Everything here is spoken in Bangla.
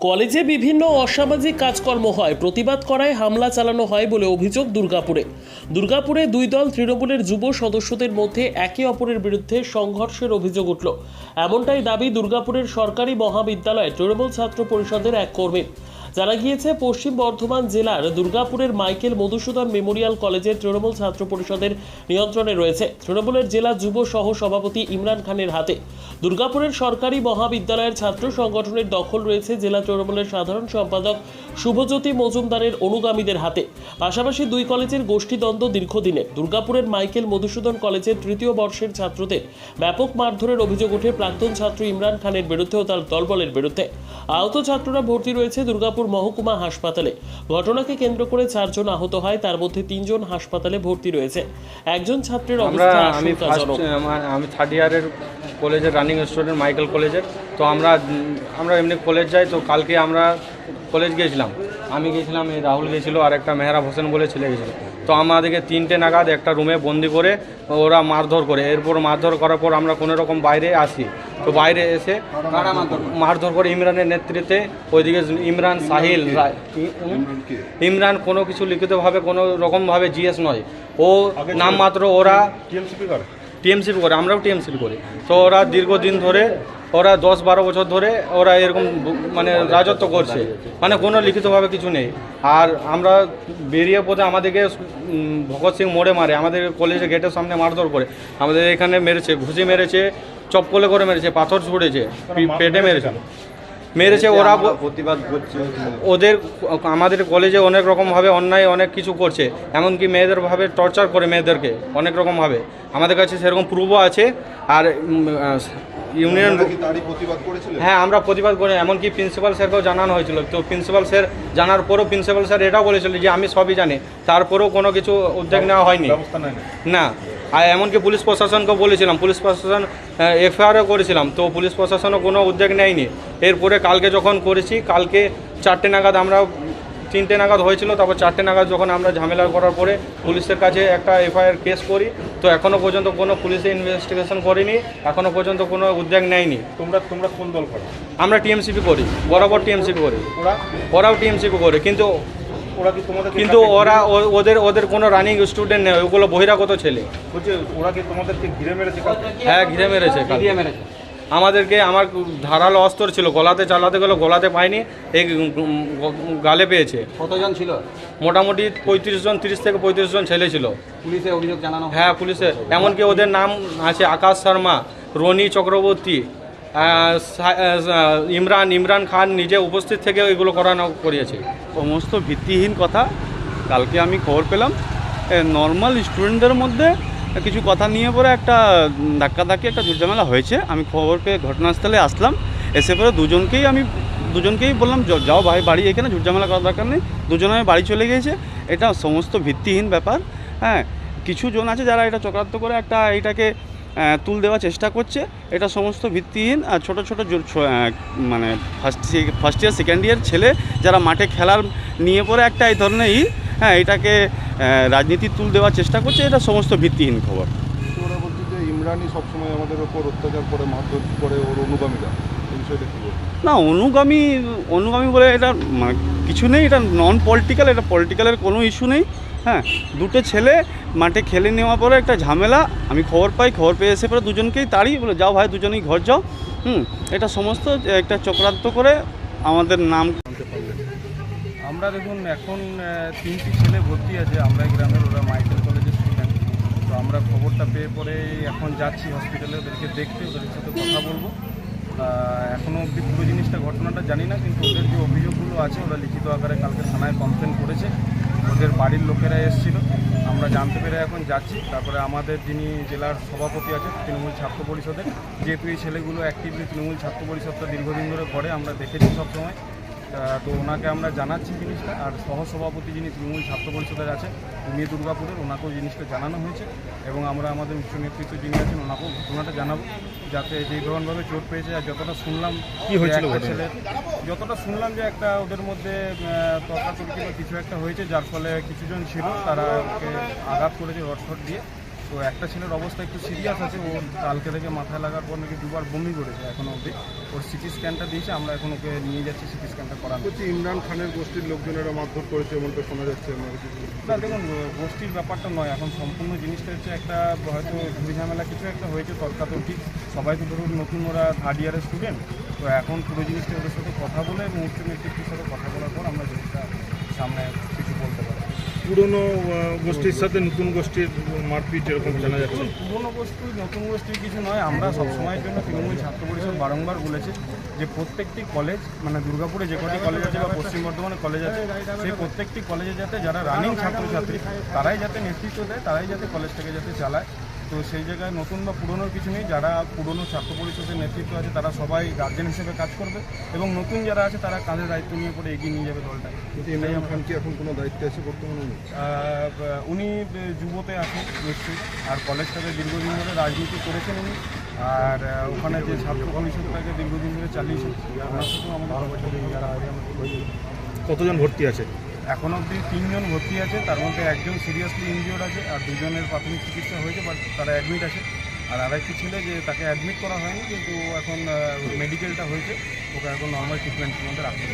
কলেজে বিভিন্ন অসামাজিক কাজকর্ম হয়। প্রতিবাদ করায় হামলা চালানো হয় বলে অভিযোগ দুর্গাপুরে। দুর্গাপুরে দুই দল তৃণমূলের যুব সদস্যদের মধ্যে একে অপরের বিরুদ্ধে সংঘর্ষের অভিযোগ উঠল। এমনটাই দাবি দুর্গাপুরের সরকারি মহাবিদ্যালয়ে তৃণমূল ছাত্র পরিষদের এক কর্মীর। জানা গিয়েছে, পশ্চিম বর্ধমান জেলার দুর্গাপুরের মাইকেল মধুসূদন মেমোরিয়াল কলেজের তৃণমূল ছাত্র পরিষদের নিয়ন্ত্রণে রয়েছে তৃণমূলের জেলা যুব সহ সভাপতি ইমরান খানের হাতে। দুর্গাপুরের সরকারি মহাবিদ্যালয়ের ছাত্র সংগঠনের দখল রয়েছে জেলা তৃণমূলের সাধারণ সম্পাদক শুভজ্যোতি মজুমদারের অনুগামীদের হাতে। পাশাপাশি দুই কলেজের গোষ্ঠীদ্বন্দ্ব দীর্ঘদিনে। দুর্গাপুরের মাইকেল মধুসূদন কলেজের তৃতীয় বর্ষের ছাত্রদের ব্যাপক মারধরের অভিযোগ ওঠে প্রাক্তন ছাত্র ইমরান খানের বিরুদ্ধে ও তার দলবলের বিরুদ্ধে। আহত ছাত্ররা ভর্তি রয়েছে দুর্গাপুর মহকুমা হাসপাতালে। ঘটনাকে কেন্দ্র করে চারজন আহত হয় তার মধ্যে তিনজন হাসপাতালে ভর্তি রয়েছে। একজন ছাত্রের অবস্থা আমি আশঙ্কাজনক। আমি থার্ড ইয়ারের কলেজের রানিং স্টুডেন্ট মাইকেল কলেজের তো আমরা আমরা এমনি কলেজ যাই তো কালকে আমরা কলেজ গিয়েছিলাম। আমি গিয়েছিলাম এই রাহুল গিয়েছিল আর একটা মেহরাব হোসেন বলে ছেলে গেছিল তো আমাদেরকে তিনটে নাগাদ একটা রুমে বন্দি করে ওরা মারধর করে। এরপর মারধর করার পর আমরা কোনো রকম বাইরে আসি। তো বাইরে এসে মারধর করে? ইমরানের নেতৃত্বে ওইদিকে ইমরান সাহিল ইমরান কোনো কিছু লিখিতভাবে কোনো রকমভাবে জিএস নয়। ও নামমাত্র ওরা টিএমসিপি করে? টিএমসিপি করে আমরাও টিএমসিপি করি। তো ওরা দীর্ঘদিন ধরে ওরা দশ বারো বছর ধরে ওরা এরকম মানে রাজত্ব করছে। মানে কোনো লিখিতভাবে কিছু নেই। আর আমরা বেরিয়ে পথে আমাদেরকে ভগৎ সিং মোড়ে মারে আমাদের কলেজের গেটের সামনে মারধর করে। আমাদের এখানে মেরেছে ঘুষি মেরেছে চপ্পলে করে মেরেছে পাথর ছুঁড়েছে পেটে মেরেছে। মেরেছে ওরা প্রতিবাদ করছে। ওদের আমাদের কলেজে অনেক রকমভাবে অন্যায় অনেক কিছু করছে। এমনকি মেয়েদের ভাবে টর্চার করে মেয়েদেরকে অনেক রকমভাবে। আমাদের কাছে সেরকম প্রুফও আছে। আর ইউনিয়ন হ্যাঁ আমরা প্রতিবাদ করি এমনকি প্রিন্সিপাল স্যারকেও জানানো হয়েছিল। তো প্রিন্সিপাল স্যার জানার পরও প্রিন্সিপাল স্যার এটাও বলেছিল যে আমি সবই জানি। তারপরেও কোনো কিছু উদ্যোগ নেওয়া হয়নি। না। আর এমনকি পুলিশ প্রশাসনকেও বলেছিলাম পুলিশ প্রশাসন এফআইআরও করেছিলাম তো পুলিশ প্রশাসনও কোনো উদ্যোগ নেয়নি। এরপরে কালকে যখন করেছি কালকে চারটে নাগাদ আমরা তিনটে নাগাদ হয়েছিল তারপর চারটে নাগাদ যখন আমরা ঝামেলা করার পরে পুলিশের কাছে একটা এফআইআর কেস করি তো এখনও পর্যন্ত কোনো পুলিশে ইনভেস্টিগেশন করেনি এখনও পর্যন্ত কোনো উদ্যোগ নেয়নি। তোমরা তোমরা কোন দল করো? আমরা টিএমসিপি করি বরাবর টিএমসিপি করি। ওরা? ওরাও টিএমসিপি করে কিন্তু ওরা কি তোমাদের কিন্তু ওরা ও- ওদের ওদের কোনো রানিং স্টুডেন্ট নেই ওগুলো বহিরাগত ছেলে। বলছে ওরা কি তোমাদেরকে ঘিরে মেরেছে হ্যাঁ ঘিরে মেরেছে কালকে। আমাদেরকে আমার ধারালো অস্ত্র ছিল গলাতে চালাতে গেলে গলাতে পাইনি এই গালে পেয়েছে। কতজন ছিল? মোটামুটি পঁয়ত্রিশ জন তিরিশ থেকে পঁয়ত্রিশ জন ছেলে ছিল। পুলিশে অভিযোগ জানানো হ্যাঁ পুলিশে। এমনকি ওদের নাম আছে আকাশ শর্মা রনি চক্রবর্তী ইমরান ইমরান খান নিজে উপস্থিত থেকে এগুলো করানো করিয়েছে। সমস্ত ভিত্তিহীন কথা। কালকে আমি খবর পেলাম নর্মাল স্টুডেন্টদের মধ্যে কিছু কথা নিয়ে পরে একটা ধাক্কাধাক্কি একটা ঝুটঝামেলা হয়েছে। আমি খবর পেয়ে ঘটনাস্থলে আসলাম। এসে পরে দুজনকেই আমি, দুজনকেই বললাম যাও ভাই বাড়ি, এখানে ঝুটঝামেলা করার দরকার নেই। দুজনে বাড়ি চলে গিয়েছে। এটা সমস্ত ভিত্তিহীন ব্যাপার হ্যাঁ। কিছু জন আছে যারা এটা চক্রান্ত করে একটা এইটাকে তুল দেওয়ার চেষ্টা করছে। এটা সমস্ত ভিত্তিহীন। আর ছোটো ছোটো মানে first first year, second year ছেলে যারা মাঠে খেলার নিয়ে পরে একটা এই ধরনের হ্যাঁ এটাকে রাজনীতির তুল দেওয়ার চেষ্টা করছে এটা সমস্ত ভিত্তিহীন খবর। ওরা বলছে যে ইমরানই সবসময় আমাদের ওপর অত্যাচার করে মারধর করে ওর অনুগামীরা না অনুগামী অনুগামী বলে এটা মানে কিছু নেই এটা নন পলিটিক্যাল এটা পলিটিক্যালের কোনো ইস্যু নেই। হ্যাঁ দুটো ছেলে মাঠে খেলে নেওয়ার পরে একটা ঝামেলা আমি খবর পাই খবর পেয়ে এসে পরে দুজনকেই তাড়ি বলে যাও ভাই দুজনেই ঘর যাও। হুম এটা সমস্ত একটা চক্রান্ত করে আমাদের নাম আমরা দেখুন, এখন তিনটি ছেলে ভর্তি আছে আমরা গ্রামের, ওরা মাইকেল কলেজের স্টুডেন্ট তো আমরা খবরটা পেয়ে পরে এখন যাচ্ছি হসপিটালে ওদেরকে দেখতে, ওদের সাথে কথা বলব। এখনও অবধি পুরো জিনিসটা, ঘটনাটা জানি না, কিন্তু ওদের যে অভিযোগগুলো আছে, ওরা লিখিত আকারে কালকে থানায় কমপ্লেন করেছে। ওদের বাড়ির লোকেরা এসেছিল। আমরা জানতে পেরে এখন যাচ্ছি। তারপরে আমাদের যিনি জেলার সভাপতি আছে তৃণমূল ছাত্র পরিষদের, যেহেতু এই ছেলেগুলো অ্যাক্টিভলি তৃণমূল ছাত্র পরিষদটা দীর্ঘদিন ধরে করে, আমরা দেখেছি সবসময়। তা- ওনাকে আমরা জানাচ্ছি জিনিসটা আর সহসভাপতি যিনি তৃণমূল ছাত্র পরিষদের আছে উনি দুর্গাপুরের ওনাকেও জিনিসটা জানানো হয়েছে এবং আমরা আমাদের উচ্চ নেতৃত্ব যিনি আছেন ওনাকেও ঘটনাটা জানাব যাতে যেই ধরনভাবে চোট পেয়েছে আর যতটা শুনলাম কি হয়েছিল ছেলের যতটা শুনলাম যে একটা ওদের মধ্যে তর্কাতর্কি বা কিছু একটা হয়েছে যার ফলে কিছুজন ছিল তারা ওকে আঘাত করেছে রডফট দিয়ে তো একটা ছেলের অবস্থা একটু সিরিয়াস আছে ও কালকে থেকে মাথায় লাগার পর নাকি দুবার বমি করেছে এখনও অবধি। ওর সিটি স্ক্যানটা দিয়েছে আমরা এখন ওকে নিয়ে যাচ্ছি সিটি স্ক্যানটা করানো হচ্ছে ইমরান খানের গোষ্ঠীর লোকজনেরা মারধর করেছে এমনটা শোনা যাচ্ছে না দেখুন গোষ্ঠীর ব্যাপারটা নয় এখন সম্পূর্ণ জিনিসটা হচ্ছে একটা হয়তো ঝামেলা কিছু একটা হয়েছে তর্কাতর্কি। সবাই তো ধরুন নতুন ওরা থার্ড ইয়ারের স্টুডেন্ট তো এখন পুরো জিনিসটা ওদের সাথে কথা বলে মুহূর্ত নেতৃত্বের সাথে কথা বলার পর আমরা জিনিসটা সামনে পুরনো গোষ্ঠীর সাথে নতুন গোষ্ঠীর মারপিট এরকম জানা যাচ্ছে? পুরনো গোষ্ঠী, নতুন গোষ্ঠীর কিছু নয়। আমরা সবসময়ের জন্য তৃণমূল ছাত্র পরিষদ বারংবার বলেছি যে প্রত্যেকটি কলেজ মানে দুর্গাপুরে যে কটি কলেজ আছে বা পশ্চিম বর্ধমানের কলেজ আছে, সেই প্রত্যেকটি কলেজে যাতে যারা রানিং ছাত্রছাত্রী, তারাই যাতে নেতৃত্ব দেয়, তারাই যাতে কলেজটাকে যাতে চালায়। তো সেই জায়গায় নতুন বা পুরনোর কিছু নেই। যারা পুরনো ছাত্র পরিষদের নেতৃত্ব আছে তারা সবাই গার্জেন হিসেবে কাজ করবে এবং নতুন যারা আছে তারা কাঁধে দায়িত্ব নিয়ে পরে এগিয়ে নিয়ে যাবে দলটা। কিন্তু ইমরান খান কি এখন কোনো দায়িত্বে আছে বর্তমানে? উনি? যুবতে আছেন নিশ্চয়ই। আর কলেজটাকে দীর্ঘদিন ধরে রাজনীতি করেছেন উনি। আর ওখানে যে ছাত্র পরিষদটাকে দীর্ঘদিন ধরে চালিয়েছেন কতজন ভর্তি আছে? এখন অবধি তিনজন ভর্তি আছে, তার মধ্যে একজন সিরিয়াসলি ইনজিওর্ড আছে আর দুজনের প্রাথমিক চিকিৎসা হয়েছে বাট তারা অ্যাডমিট আছে। আর আরেকটি ছেলে যে তাকে অ্যাডমিট করা হয়নি, কিন্তু এখন মেডিকেলটা হয়েছে, ওকে এখন নর্মাল ট্রিটমেন্টের মধ্যে রাখতে